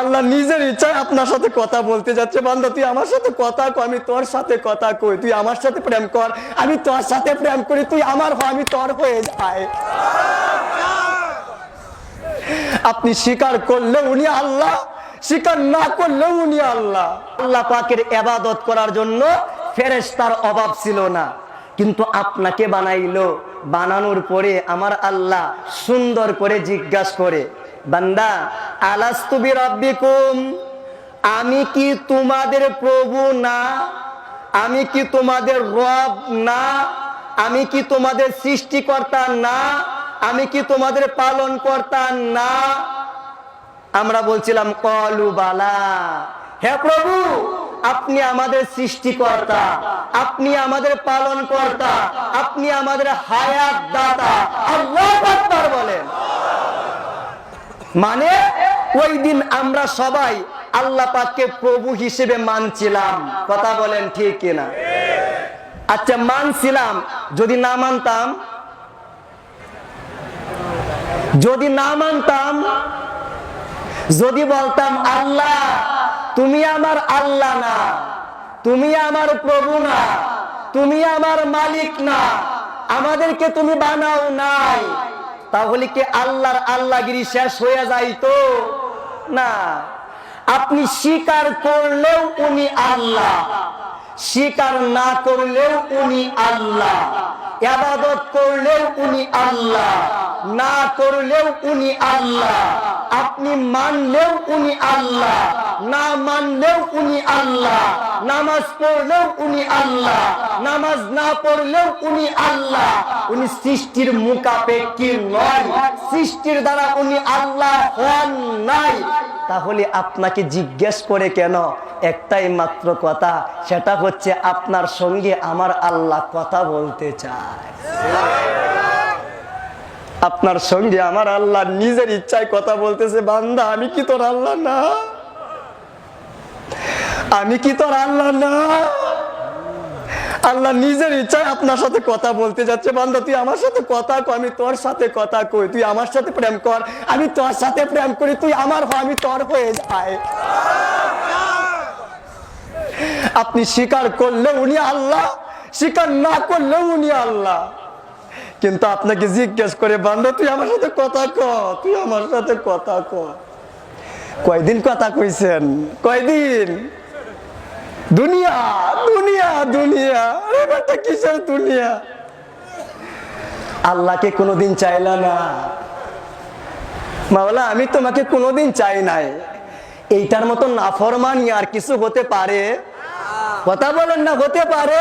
আল্লাহ নিজের ইচ্ছায় আপনার সাথে কথা বলতে যাচ্ছে। বান্দা, তুই আমার সাথে কথা কর আমি তোর সাথে কথা কই। তুই আমার সাথে প্রেম কর, আমি তোর সাথে প্রেম করি। তুই আমার হ আমি তোর হয়ে যাই। আপনি স্বীকার করলে উনি আল্লাহ, স্বীকার না করলে উনি আল্লাহ। আল্লাহ পাকের এবাদত করার জন্য ফেরেশতার অভাব ছিল না। কিন্তু আপনাকে বানাইলো, বানানোর পরে আমার আল্লাহ সুন্দর করে জিজ্ঞাসা করে বান্দা আলাস্তুবি রব্বিকুম আমি কি তোমাদের প্রভু না? আমি কি তোমাদের রব না? আমি কি তোমাদের সৃষ্টিকর্তা না? আমি কি তোমাদের পালন কর্তা না? আমরা বলছিলাম, কলু বালা। হে প্রভু, আপনি আমাদের সৃষ্টিকর্তা। আপনি আমাদের পালন কর্তা আপনি আমাদের হায়াত দাতা আল্লাহ বলেন। মানে ওই দিন আমরা সবাই আল্লাহ পাককে প্রভু হিসেবে মানছিলাম। কথা বলেন ঠিক কিনা? আচ্ছা মানছিলাম, যদি না মানতাম? যদি না মানতাম, যদি বলতাম, আল্লাহ, তুমি আমার আল্লাহ না, তুমি আমার প্রভু না, তুমি আমার মালিক না, আমাদেরকে তুমি বানাও নাই তাহলে কি আল্লাহর আল্লাহগিরি শেষ হয়ে যাইতো? না। আপনি স্বীকার করলেও উনি আল্লাহ। স্বীকার না করলেও উনি আল্লাহ। আবাদত করলেও উনি আল্লাহ। না করলেও উনি আল্লাহ। আপনি মানলেও উনি আল্লাহ। না মানলেও উনি আল্লাহ, নামাজ পড়লেও উনি আল্লাহ, নামাজ না পড়লেও উনি আল্লাহ। উনি সৃষ্টির মুখাপেক্ষি নয়, সৃষ্টির দ্বারা উনি আল্লাহ হন নাই। তাহলে আপনাকে জিজ্ঞেস করে কেন? একটাই মাত্র কথা, সেটা হচ্ছে আপনার সঙ্গে আমার আল্লাহ কথা বলতে চায়। আপনার সঙ্গে আমার আল্লাহ নিজের ইচ্ছায় কথা বলতেছে, বান্দা, আমি কি তোর আল্লাহ না? আমি কি তোর আল্লাহ না? আল্লাহ নিজের ইচ্ছায় আপনার সাথে কথা বলতে যাচ্ছে। বান্দা, তুই আমার সাথে কথা কর আমি তোর সাথে কথা কই। তুই আমার সাথে প্রেম কর, আমি তোর সাথে প্রেম করি। তুই আমার হ আমি তোর হয়ে যাই। আপনি স্বীকার করলে উনি আল্লাহ, স্বীকার না করলে উনি আল্লাহ। কিন্তু আপনাকে জিজ্ঞেস করে, বান্দা, তুই আমার সাথে কথা ক, তুই আমার সাথে কথা ক। কয়দিন কথা কইছেন? কয়দিন? দুনিয়া দুনিয়া দুনিয়া। কিসের দুনিয়া? আল্লাহকে কোনোদিন চাইলা না। মাওলা, আমি তোমাকে কোনোদিন চাই নাই। এইটার মতো নাফরমানি আর কিছু হতে পারে? কথা বলেন না, হতে পারে?